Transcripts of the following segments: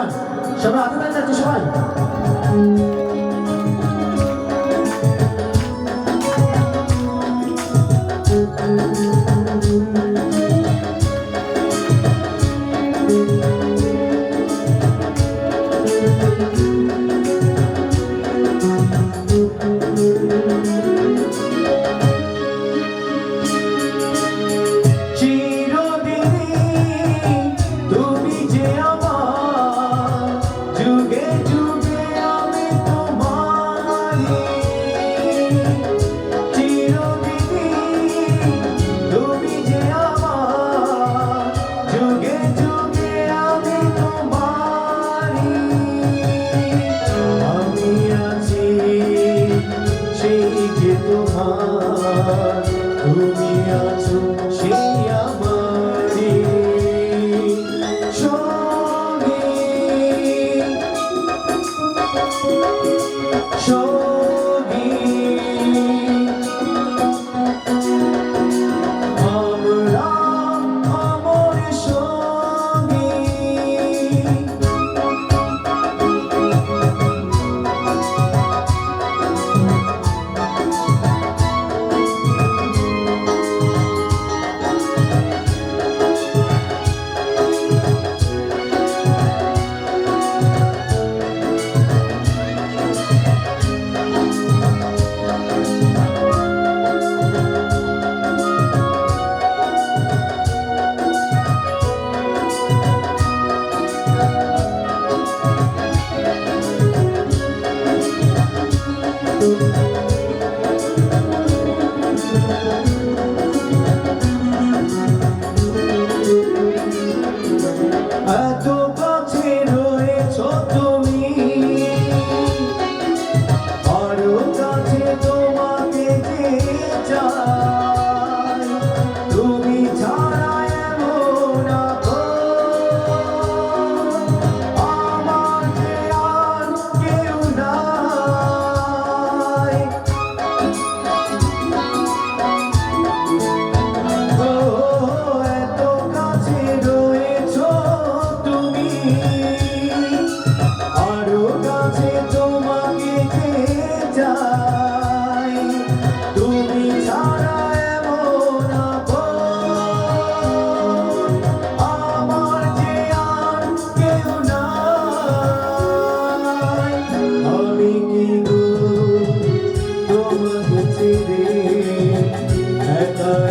গান সবাই হাতে তালি যাচ্ছে সবাই। তুমি আছো সেই I don't ছেড়ে একা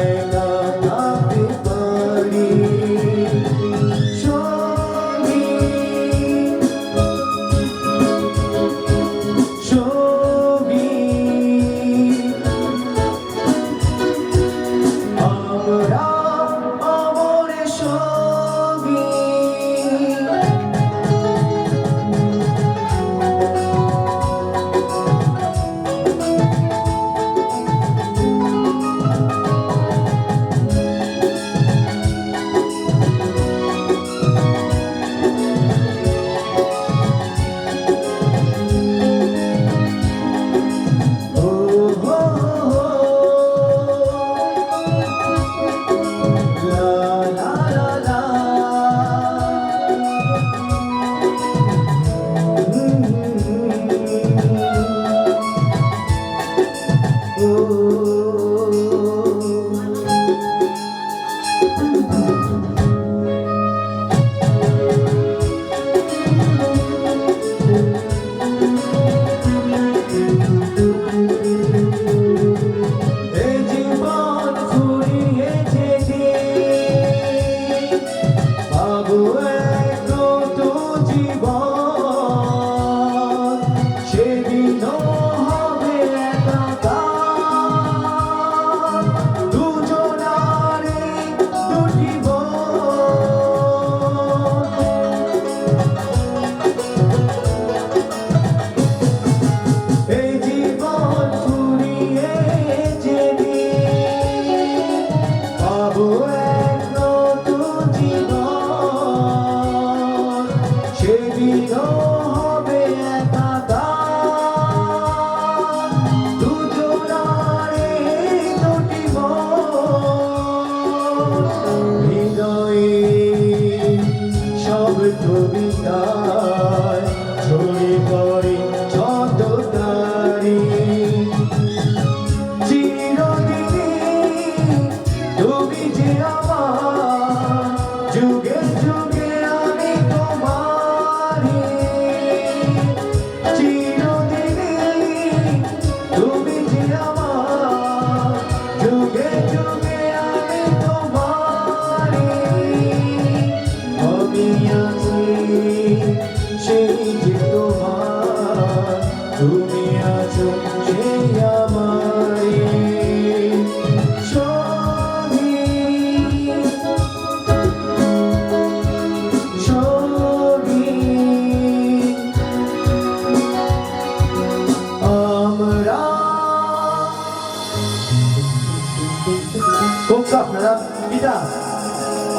কোনটা আপনারা এটা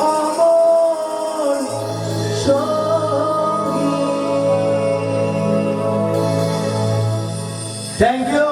অমর থ্যাংক ইউ